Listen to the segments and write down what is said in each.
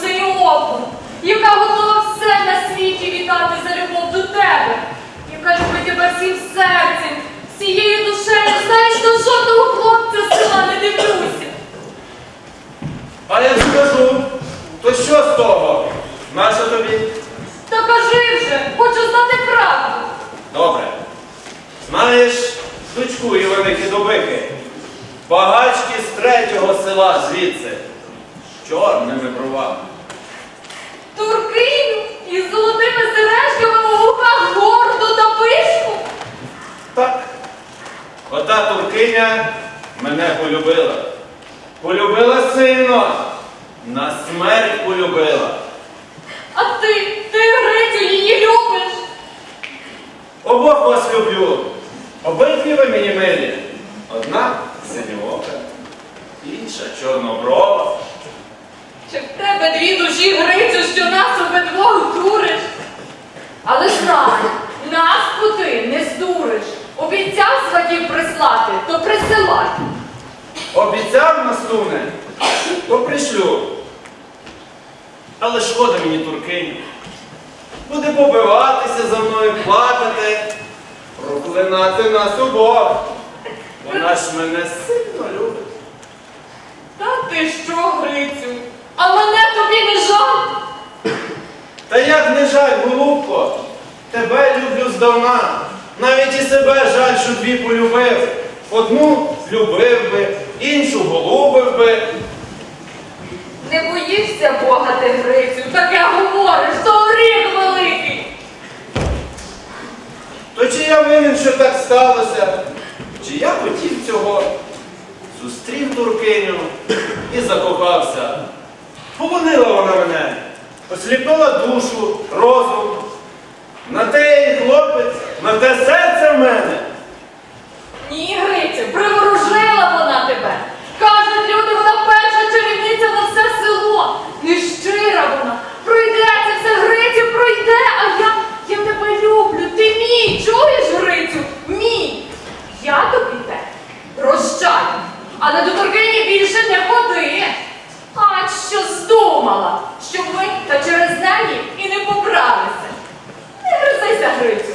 Синьооку, яка готова все на світі віддати за любов до тебе, яка любить тебе всім серцем, всією душею, знаєш, до жодного хлопця села не дивлюся. А я скажу, то що з того? Наша тобі? Та кажи вже, хочу знати правду. Добре. Знаєш, дочку Іваники Добики, багачки з третього села звідси з Чорними бровами. Туркиню із золотими сережками у вухах гордо та пишку. Так. Ота туркиня мене полюбила. Полюбила сильно. На смерть полюбила. А ти, ти Грицю її любиш. Обох вас люблю. Обидві ви мені милі. Одна синьоока, інша чорноброва. Чи в тебе дві душі Грицю, що нас обидвох дуриш? Але знай, нас куди не здуриш. Обіцяв сватів прислати, то присилай. Обіцяв настуне, то пришлю. Але шкода мені туркині. Буде побиватися за мною, плакати, проклинати нас обох. Вона ж мене сильно любить. Та ти що, Грицю? А мене тобі не жаль. Та як не жаль, голубко, тебе люблю здавна. Навіть і себе жаль, що дві полюбив. Одну любив би, іншу голубив би. Не боїшся Бога ти, Грицю, таке говориш, то гріх великий. То чи я винен, що так сталося? Чи я хотів цього? Зустрів туркиню і закохався. Поманила вона мене, осліпила душу, розум. На те і хлопець, на те серце в мене. Ні, Грицю, приворожила вона тебе. Кажуть люди, вона перша чарівниця на все село. Нещира вона. Пройде це все, Грицю, пройде, а я, я тебе люблю. Ти мій, чуєш, Грицю? Мій. Я тобі те прощаю. Але до торгині більше не ходи. Що здумала, щоб ми та через неї і не побралися. Не гризайся, Грицю.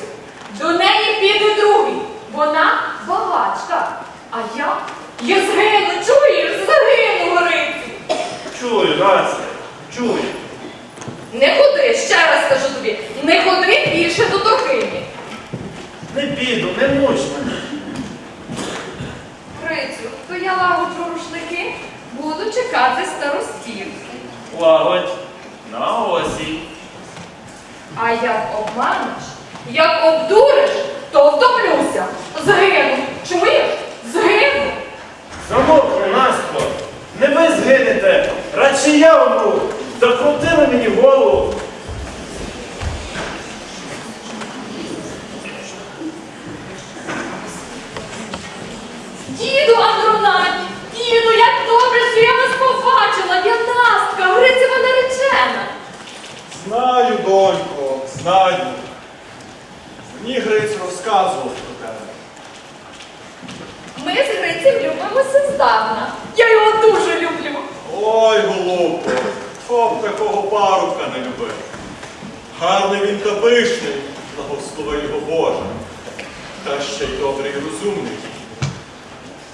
До неї піде другий. Вона багачка. А я? Я згину, чуєш? Загину, Грицю. Чую, Гація, чую. rolo. Благослови його Боже. Та ще й добрий і розумний.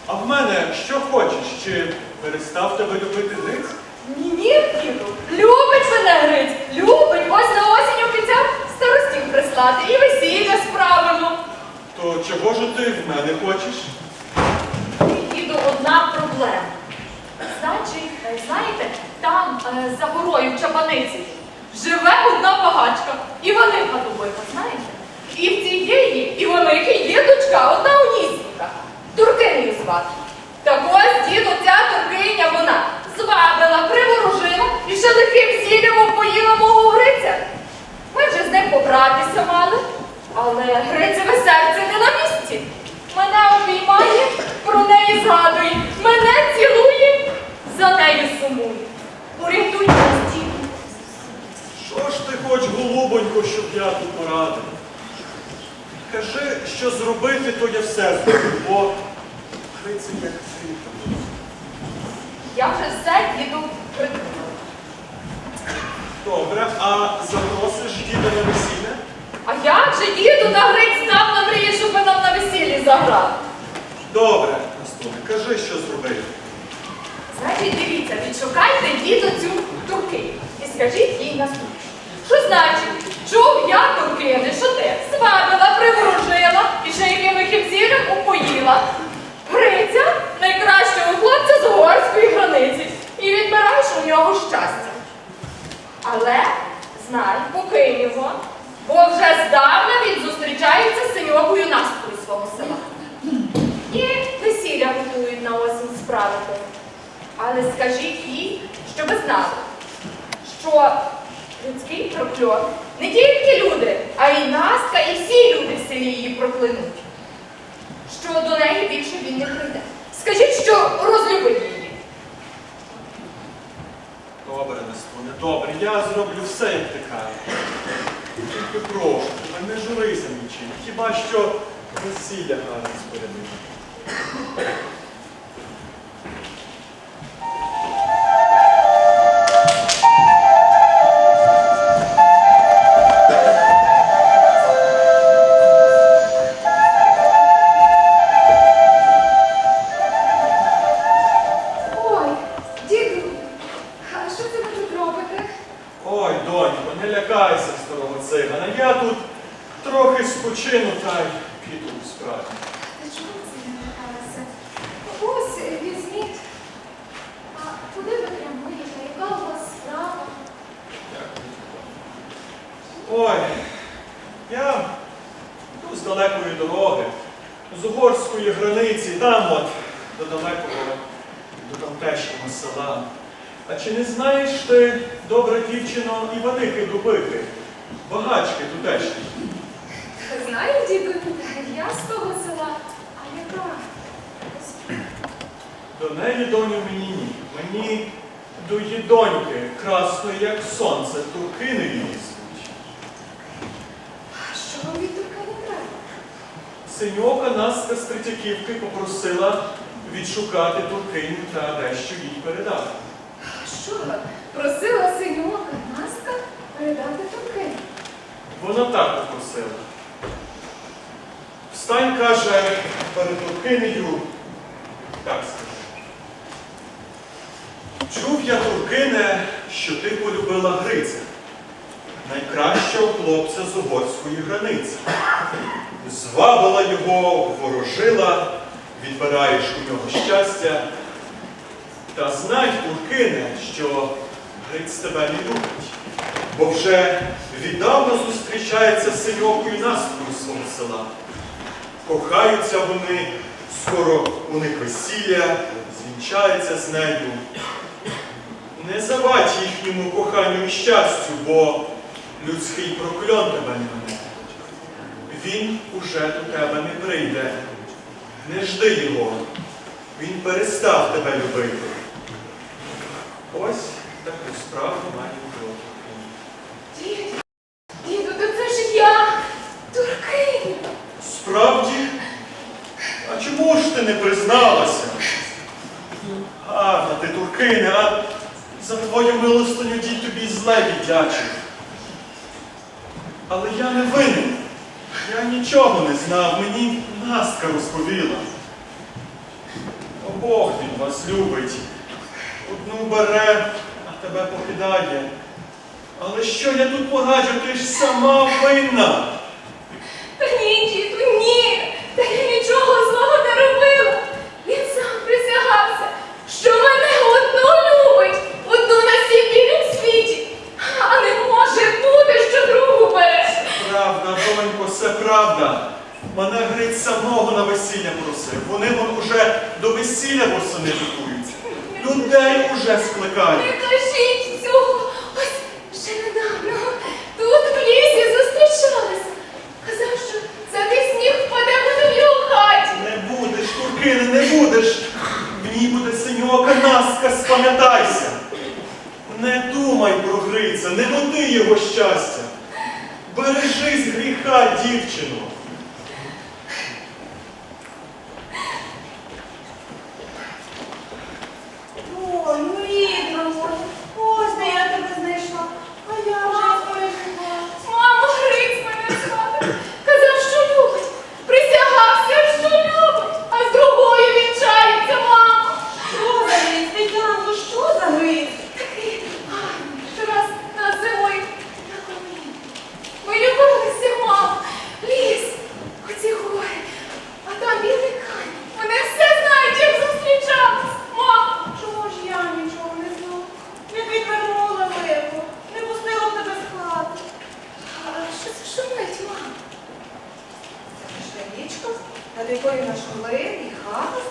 А в мене що хочеш, чи перестав тебе любити Гриць? Ні, ні, діду. Любить мене Гриць. Любить. Ось на осінь обіцяв старостів прислати і весілля справимо. То чого ж ти в мене хочеш? Діду, одна проблема. Значить, е, знаєте, там е, за горою в Чабаниці живе одна багачка. Іваника Дубика, знаєте? І в цієї Іваники є дочка, одна унісінька. Туркинію звати. Так ось, діду, ця туркиня вона звабила, приворожила і ще лихим зіллям поїла мого Гриця. Ми вже з ним побратися мали, але Грицеве серце не на місці. Мене обіймає, про неї згадує, мене цілує, за нею сумує. Орієнтуй нас, діду. Що ж ти хоч, голубонько, щоб я тут порадив? Кажи, що зробити, то я все зроблю, бо Гриць як світом. Я вже все діду придумала. Добре, а запросиш діда на весілля? А як же діду на Гриць нам на щоб нам на весіллі заграв? Добре, Настуне, кажи, що зробити. Значить, дивіться, відшукайте діду цю турки і скажіть їй наступне. Що значить? Чув, я туркини, що ти свабила, приворожила і ще якими хівцілям упоїла. Гриця найкращого хлопця з угорської границі і відбираєш у нього щастя. Але знай, покинь його, бо вже здавна він зустрічається з синьою настою свого села. І весілля готують на осінь справити. Але скажіть їй, щоби знали, що людський прокльон не тільки люди, а й Настя, і всі люди в селі її проклянуть. Що до неї більше він не прийде. Скажіть, що розлюбить її. Добре, Нестоне, добре, я зроблю все, як ти кажеш. Тільки прошу, тебе не журися нічим, хіба що весілля гарно спорядити. Ти, добра дівчино, Іваники Дубики, багачки тутешні? Знаю, діду, я з того села. А яка? До неї, доню, мені ні. Мені до її доньки, красної, як сонце, туркини її звуть. А що вам від турка не треба? Синьока нас з Третяківки попросила відшукати туркиню та дещо їй передати. А що? Просила синьока Настя передати турки. Вона так попросила. Встань, каже, перед туркинею, так скажи. Чув я, туркине, що ти полюбила Гриця, найкращого хлопця з угорської границі. Звабила його, ворожила, відбираєш у нього щастя. Та знай, туркине, що Гриць тебе не любить, бо вже віддавна зустрічається синьокою Насткою свого села. Кохаються вони, скоро у них весілля, звінчаються з нею. Не завадь їхньому коханню і щастю, бо людський прокльон тебе не мене. Він уже до тебе не прийде. Не жди його. Він перестав тебе любити. Ось таку справу має Бог. Діду, діду, то це ж я, туркиня. Справді? А чому ж ти не призналася? Гарна ти, туркине, а за твою милостиню дід тобі зле віддячив. Але я не винен. Я нічого не знав, мені Настка розповіла. О, Бог він вас любить. Одну бере, тебе покидає. Але що я тут пораджу, ти ж сама винна. Та ні, діду, ні. Та я нічого злого не робила. Він сам присягався, що мене одну любить, одну на всім білім світі. А не може бути, що другу бере. Правда, донько, все правда. Мене Гриць самого на весілля просив. Вони вон уже до весілля восени готуються. Людей уже Не кажіть цього. Ось ще недавно тут в лісі зустрічалися. Казав, що за той сніг впаде буде в його хаті. Не будеш, Туркине, не будеш. В ній буде синьока наска, спам'ятайся. Не думай про Гриця, не води його щастя. Бережись гріха, дівчино. Ой, ну рідна моя, ось де я тебе знайшла. А я вже пережила. Мамо, Гриць мене звати. Казав, що любить. Присягався, що любить. А з другою вінчається, мамо. Що за гриць, Тетянко, що за гриць? Такий гарний, що раз на зимою на коміні. Ми любилися, мамо. Ліс, оці гори, а там білий камінь. Вони все знають, як зустрічатись, мамо. Чому ж я нічого не знала? Не відвернула лихо, не пустила б тебе з хати. А що це шумить, мамо? Пішла річка, над якою наш млин і хата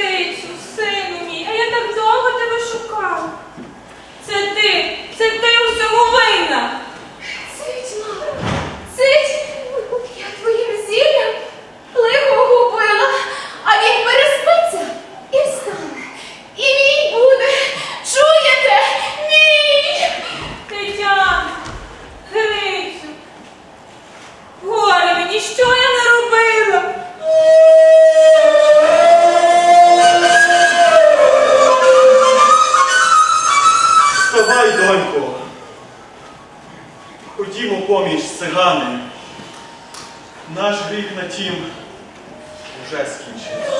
Gente, não sei. Гей, донько, ходімо поміч цигани. Наш гріх на тім уже скінчився.